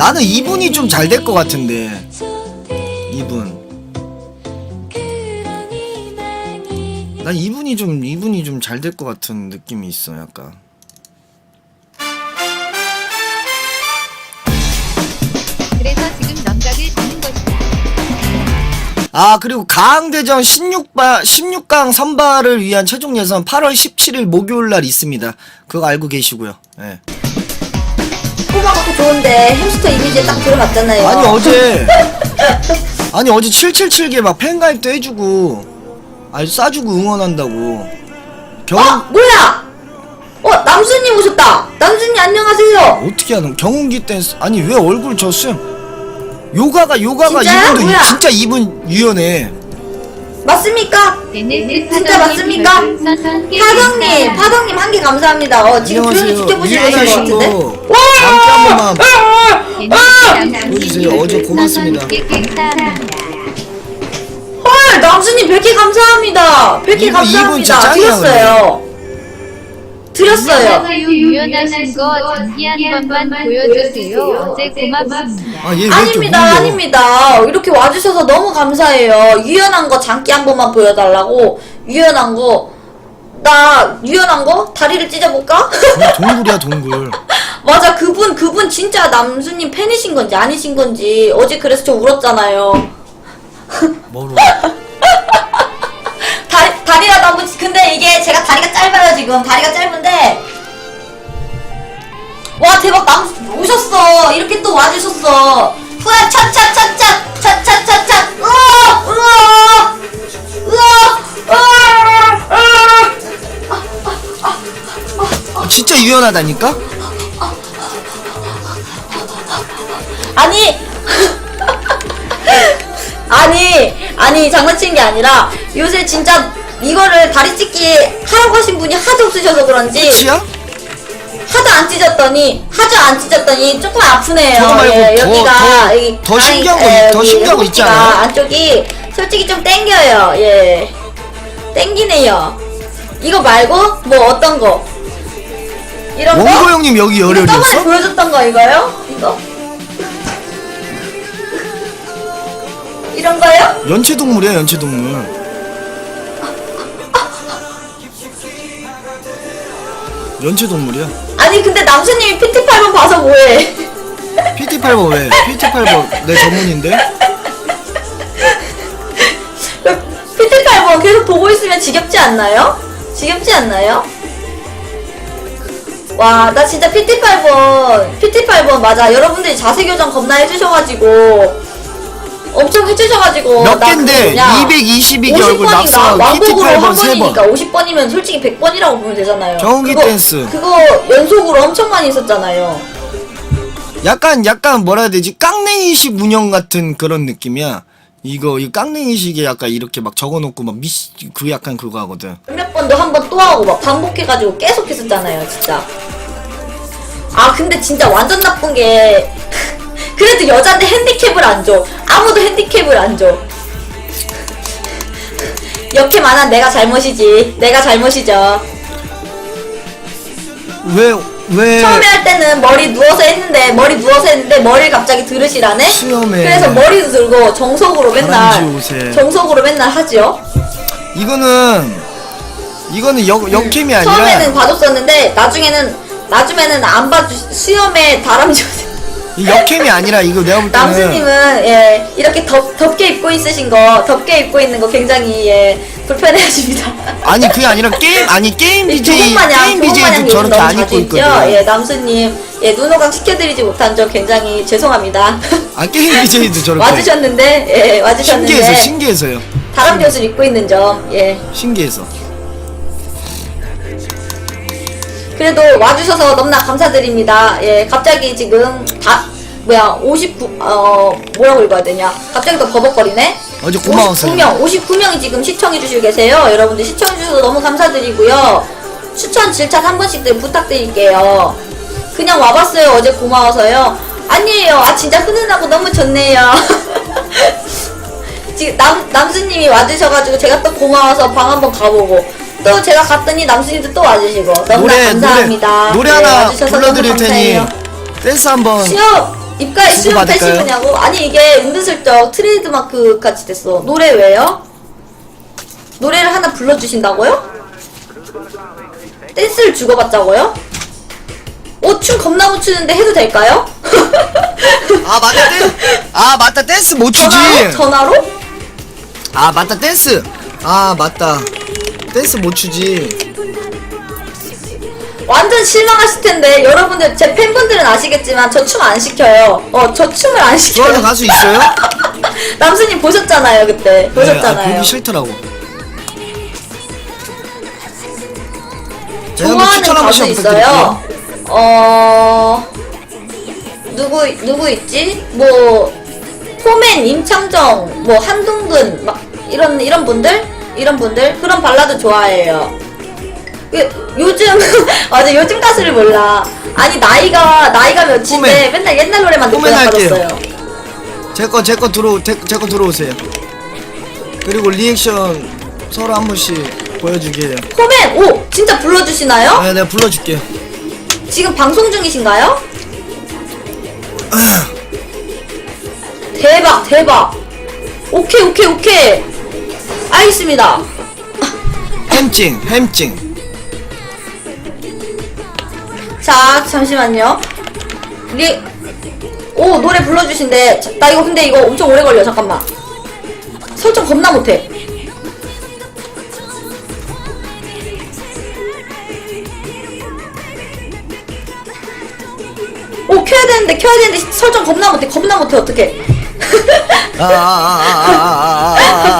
나는 이분이 좀 잘 될 것 같은데. 이분. 난 이분이 좀 이분이 좀 잘 될 것 같은 느낌이 있어 약간. 그래서 지금 넘각을 잡는 것이다. 아 그리고 가항대전 16바 16강 선발을 위한 최종 예선 8월 17일 목요일 날 있습니다. 그거 알고 계시고요. 예. 꼬마 것도 좋은데 햄스터 이미지에 딱 들어갔잖아요. 아니 어제 아니 어제 777개 막 팬가입도 해주고 아니 싸주고 응원한다고 경훈 어 뭐야? 어 남순님 오셨다. 남순님 안녕하세요. 어떻게 하는 경운기 댄스 아니 왜 얼굴 저 수염 요가가 요가가 진짜요? 이분도 이- 뭐야? 진짜 이분 유연해 맞습니까? 진짜 맞습니까? 파동님, 파동님 한 개 감사합니다. 어 지금 조용히 지켜보시고 계신 것 같은데. 거 번만 보여주세요. 어제 고맙습니다. 헐 남순님 100개 감사합니다. 100개 이분- 이분 감사합니다. 진짜 짱이야, 드렸어요. 드렸어요. 유연하신 거 전기 한 번만 보여주세요. 어제 고맙습니다. 아얘 왜 이렇게 아닙니다, 울려 아닙니다. 이렇게 와주셔서 너무 감사해요. 유연한 거 장기 한 번만 보여달라고. 유연한 거. 나 유연한 거 다리를 찢어볼까? 동굴이야 동굴 맞아, 그분 그분 진짜 남수님 팬이신 건지 아니신 건지 어제 그래서 좀 울었잖아요. 뭐로? 다리 다리가 너무 근데 이게 제가 다리가 짧아요 지금. 다리가 짧은데. 와 대박. 남 오셨어. 이렇게 또 와주셨어. 후야 차차차차 차차차차. 우와 우와 우와 우와 아, 진짜 유연하다니까 아니 아니 아니 장난치는 게 아니라 요새 진짜 이거를 다리 찢기 하라고 하신 분이 하도 없으셔서 그런지 끝이야 하도 안 찢었더니 하도 안 찢었더니 조금 아프네요. 저거 말고 예, 더- 여기가 더- 여기 더 다리, 신기한 거 예, 더 여기 신기한 거 있지 허벅지가 않아요? 안쪽이 솔직히 좀 땡겨요. 예, 땡기네요. 이거 말고 뭐 어떤 거? 이런 거? 원고 형님 여기 이거 저번에 열혈이었어? 보여줬던 거 이거요? 이거? 이런 거요? 연체동물이야 연체동물 연체동물이야 아니 근데 남수님이 PT8번 봐서 뭐해? PT8번 왜? PT8번 내 전문인데? PT8번 계속 보고 있으면 지겹지 않나요? 지겹지 않나요? 와, 나 진짜 PT8번, PT8번 맞아. 여러분들이 자세 교정 겁나 해주셔가지고, 엄청 해주셔가지고. 몇나 갠데? 그거 그냥 222개 얼굴 50번인가? 낙서하고 왕복으로 PT8번 한 3번 번이니까 50번이면 솔직히 100번이라고 보면 되잖아요. 경운기 그거- 댄스. 그거 연속으로 엄청 많이 있었잖아요. 약간 약간 뭐라 해야 되지? 깡냉이식 운영 같은 그런 느낌이야 이거 이 깡냉이식에 약간 이렇게 막 적어놓고 막 미시 그 약간 그거 하거든 몇 번도 한 번 또 하고 막 반복해가지고 계속 했었잖아요, 진짜. 아, 근데 진짜 완전 나쁜 게. 그래도 여자한테 핸디캡을 안 줘. 아무도 핸디캡을 안 줘. 역캠 안한 내가 잘못이지. 내가 잘못이죠. 왜 왜 처음에 할 때는 머리 누워서 했는데, 머리 누워서 했는데, 머리를 갑자기 들으시라네? 수염에 그래서 머리도 들고 정석으로 맨날, 다람쥐 옷에. 정석으로 맨날 하죠. 이거는 이거는 역 역캠이 아니라 처음에는 봐줬었는데, 나중에는, 나중에는 안 봐주, 수염에 다람쥐 옷 이 역캠이 아니라 이거 내가 볼 때는 남수님은 예 이렇게 덥, 덥게 입고 있으신 거 덥게 입고 있는 거 굉장히 예 불편해하십니다. 아니 그게 아니라 게임 아니 게임 BJ 조금마냥 게임 BJ도 조금마냥 저렇게 안 입고. 있거든 예 남수님. 예 눈호강 시켜드리지 못한 점 굉장히 죄송합니다. 아 게임 BJ도 저렇게. 와주셨는데? 예 와주셨는데. 신기해서 신기해서요. 다람쥐 옷을 입고 있는 점 예. 신기해서 그래도 와주셔서 너무나 감사드립니다. 예, 갑자기 지금 다 뭐야 59 어 뭐라고 읽어야 되냐? 갑자기 또 버벅거리네. 어제 고마웠어요. 59명, 59명이 지금 시청해 주시고 계세요. 여러분들 시청해 주셔서 너무 감사드리고요. 추천 질착 한 번씩들 부탁드릴게요. 그냥 와봤어요. 어제 고마워서요. 아니에요. 아 진짜 훈훈하고 너무 좋네요. 지금 남 남수님이 와주셔가지고 제가 또 고마워서 방 한번 가보고 또 제가 갔더니 남수님도 또 와주시고 너무나 노래 감사합니다. 노래 노래 네, 하나 와주셔서 불러드릴 너무 테니 감사해요. 댄스 한번 시오 입가에 받을까요? 빼시느냐고? 아니 이게 은근슬쩍 트레이드마크 같이 됐어. 노래 왜요? 노래를 하나 불러주신다고요? 댄스를 주고받자고요? 어, 춤 겁나 못 추는데 해도 될까요? 아 맞다 댄. 아 맞다 댄스 못 추지. 전화로? 전화로? 아 맞다 댄스. 아 맞다. 댄스 못 추지. 완전 실망하실 텐데 여러분들 제 팬분들은 아시겠지만 저 춤 안 시켜요. 어, 저 춤을 안 시켜요. 좋아하는 가수 있어요? 남수님 보셨잖아요 그때 네, 아, 보셨잖아요. 보기 싫더라고. 제가 한번 좋아하는 추천 한 가수 번씩 있어요. 부탁드릴게요. 어 누구 누구 있지? 뭐 포맨, 임창정, 뭐 한동근 막 이런 이런 분들 이런 분들 그런 발라드 좋아해요. 그, 요즘 맞아 요즘 가수를 몰라. 아니 나이가 나이가 몇인데. 맨날 옛날 노래만 듣고 포맨 할게요. 나빠졌어요. 제거 제 거 들어 제거 들어오세요. 그리고 리액션 서로 한 번씩 보여주게 해요. 포맨 오 진짜 불러주시나요? 네, 내가 불러줄게. 지금 방송 중이신가요? 대박 대박 오케이 오케이 오케이 알겠습니다. 햄찡, 햄찡. 자 잠시만요. 리... 오 노래 불러주신대. 자, 나 이거 근데 이거 엄청 오래 걸려 잠깐만. 설정 겁나 못해. 오 켜야 되는데 켜야 되는데 설정 겁나 못해 겁나 못해 어떡해. 아, 아, 아, 아, 아, 아, 아, 아, 아, 아,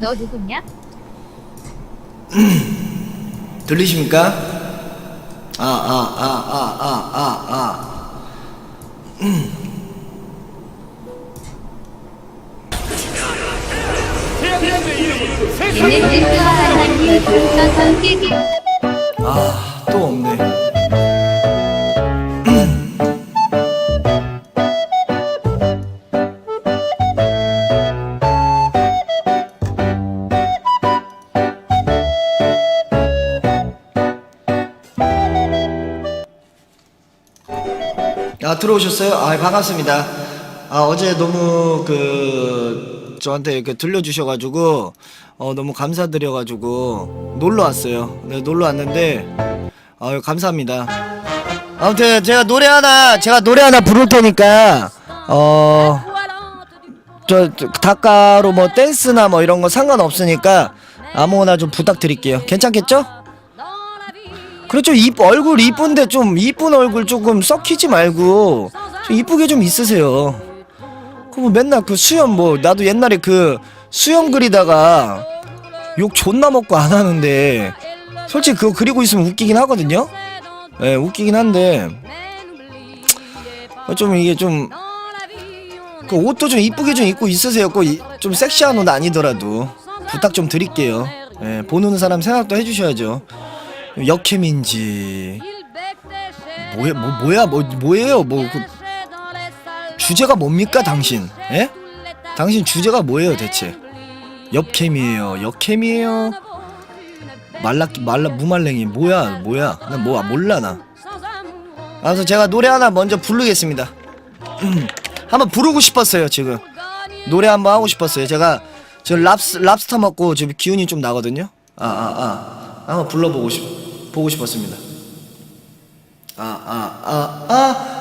너 누구냐? 들리십니까? 아, 아, 아, 아, 아, 아, 아. 깨기. 아, 들어오셨어요? 아, 반갑습니다. 아, 어제 너무 그, 저한테 이렇게 들려주셔가지고, 어, 너무 감사드려가지고, 놀러 왔어요. 네, 놀러 왔는데, 아유, 감사합니다. 아무튼, 제가 노래 하나, 제가 노래 하나 부를 테니까, 어, 저, 저 닭가로 뭐 댄스나 뭐 이런 거 상관없으니까, 아무거나 좀 부탁드릴게요. 괜찮겠죠? 그렇죠. 입 얼굴 이쁜데 좀 이쁜 얼굴 조금 썩히지 말고 좀 이쁘게 좀 있으세요. 그뭐 맨날 그 수염 뭐 나도 옛날에 그 수염 그리다가 욕 존나 먹고 안 하는데 솔직히 그거 그리고 있으면 웃기긴 하거든요. 예, 웃기긴 한데 어, 좀 이게 좀 그 옷도 좀 이쁘게 좀 입고 있으세요. 꼭좀 섹시한 옷 아니더라도 부탁 좀 드릴게요. 예, 보는 사람 생각도 해주셔야죠. 역캠인지. 뭐야 뭐 뭐야 뭐 뭐예요? 뭐 그 주제가 뭡니까 당신? 예? 당신 주제가 뭐예요 대체? 역캠이에요 역캠이에요? 말라 말라 무말랭이. 뭐야 뭐야? 나 뭐 몰라 나. 그래서 제가 노래 하나 먼저 부르겠습니다. 한번 부르고 싶었어요 지금. 노래 한번 하고 싶었어요. 제가 저 랍스 랍스터 먹고 지금 기운이 좀 나거든요. 아 아, 아. 한번 불러보고 싶 보고 싶었습니다. 아 아 아 아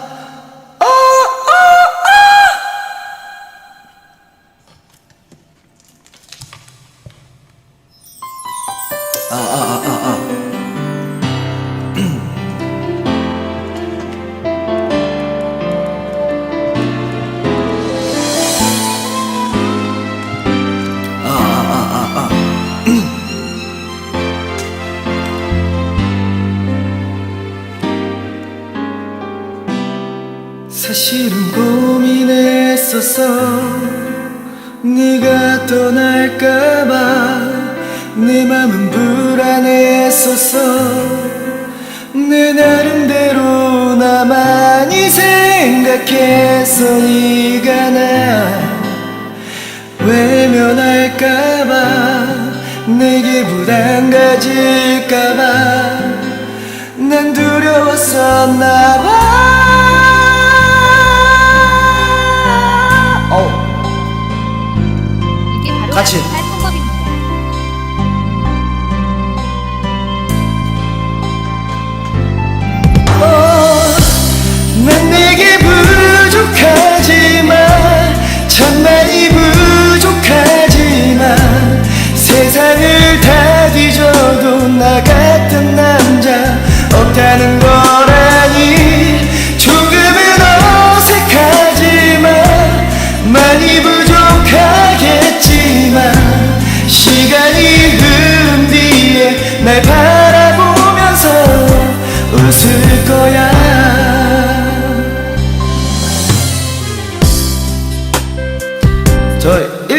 실은 고민했었어. 네가 떠날까봐 내 맘은 불안했었어. 내 나름대로 나만이 생각했어 네가 나 외면할까봐 내게 부담 가질까봐 난 두려웠었나봐 이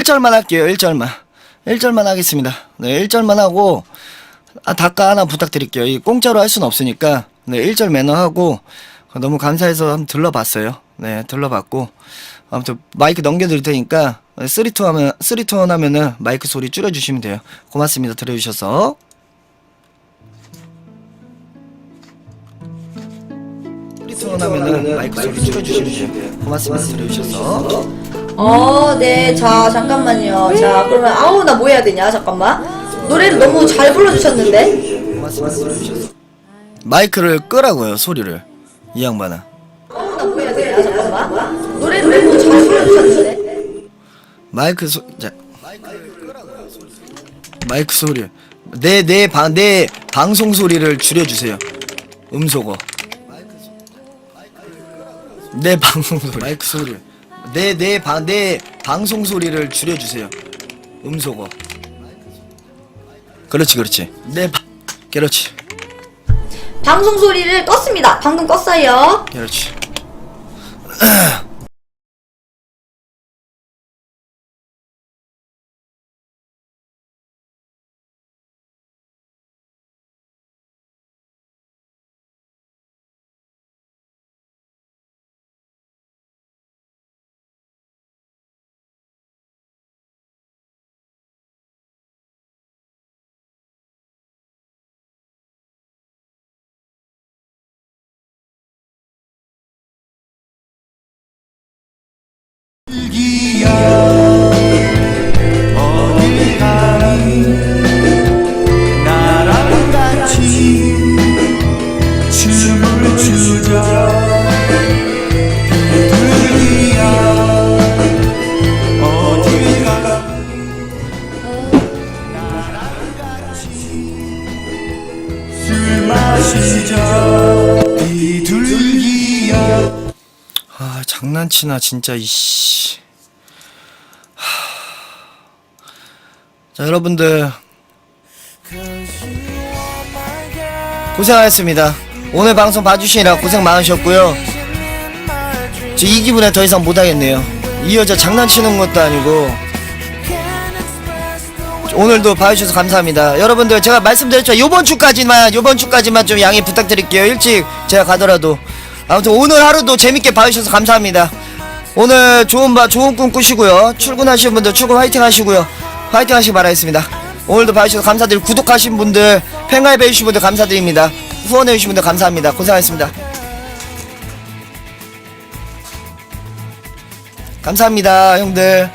1절만 할게요 1절만. 1절만 하겠습니다. 네 1절만 하고 아, 닭가 하나 부탁드릴게요. 이 공짜로 할 수는 없으니까. 네 1절 매너하고 너무 감사해서 한번 들러봤어요. 네 들러봤고 아무튼 마이크 넘겨드릴 테니까 3, 2 하면 3, 2 하면은 마이크 소리 줄여주시면 돼요. 고맙습니다 들어주셔서. 하면은 마이크 소리 줄여주시면 돼요. 고맙습니다 들어주셔서 어, 네. 자, 잠깐만요. 자, 그러면 아우 나 뭐 해야 되냐? 잠깐만. 노래를 너무 잘 불러주셨는데. 마이크를 끄라고요 소리를 이 양반아 아우 나 뭐 해야 되냐? 잠깐만. 노래를 너무 잘 불러주셨는데. 마이크 소, 자, 마이크 소리. 내, 내, 방, 내 방송 소리를 줄여주세요. 음소거. 내 방송 소리. 마이크 소리. 내, 내, 방, 내 방송 소리를 줄여주세요. 음소거. 그렇지, 그렇지. 내, 바, 그렇지, 방송 소리를 껐습니다. 방금 껐어요. 그렇지. 나랑 장난치나 진짜 이씨. 하... 자 여러분들. 고생하셨습니다. 오늘 방송 봐주시느라 고생 많으셨고요. 저 이 기분에 더 이상 못하겠네요. 이 여자 장난치는 것도 아니고. 오늘도 봐주셔서 감사합니다. 여러분들 제가 말씀드렸죠 요번 주까지만 요번 주까지만 좀 양해 부탁드릴게요. 일찍 제가 가더라도 아무튼 오늘 하루도 재밌게 봐주셔서 감사합니다. 오늘 좋은 바 좋은 꿈 꾸시고요. 출근하시는 분들 출근 화이팅 하시고요. 화이팅 하시기 바라겠습니다. 오늘도 봐주셔서 감사드리고 구독하신 분들 팬가입 해 주신 분들 감사드립니다. 후원해 주신 분들 감사합니다. 고생하셨습니다. 감사합니다 형들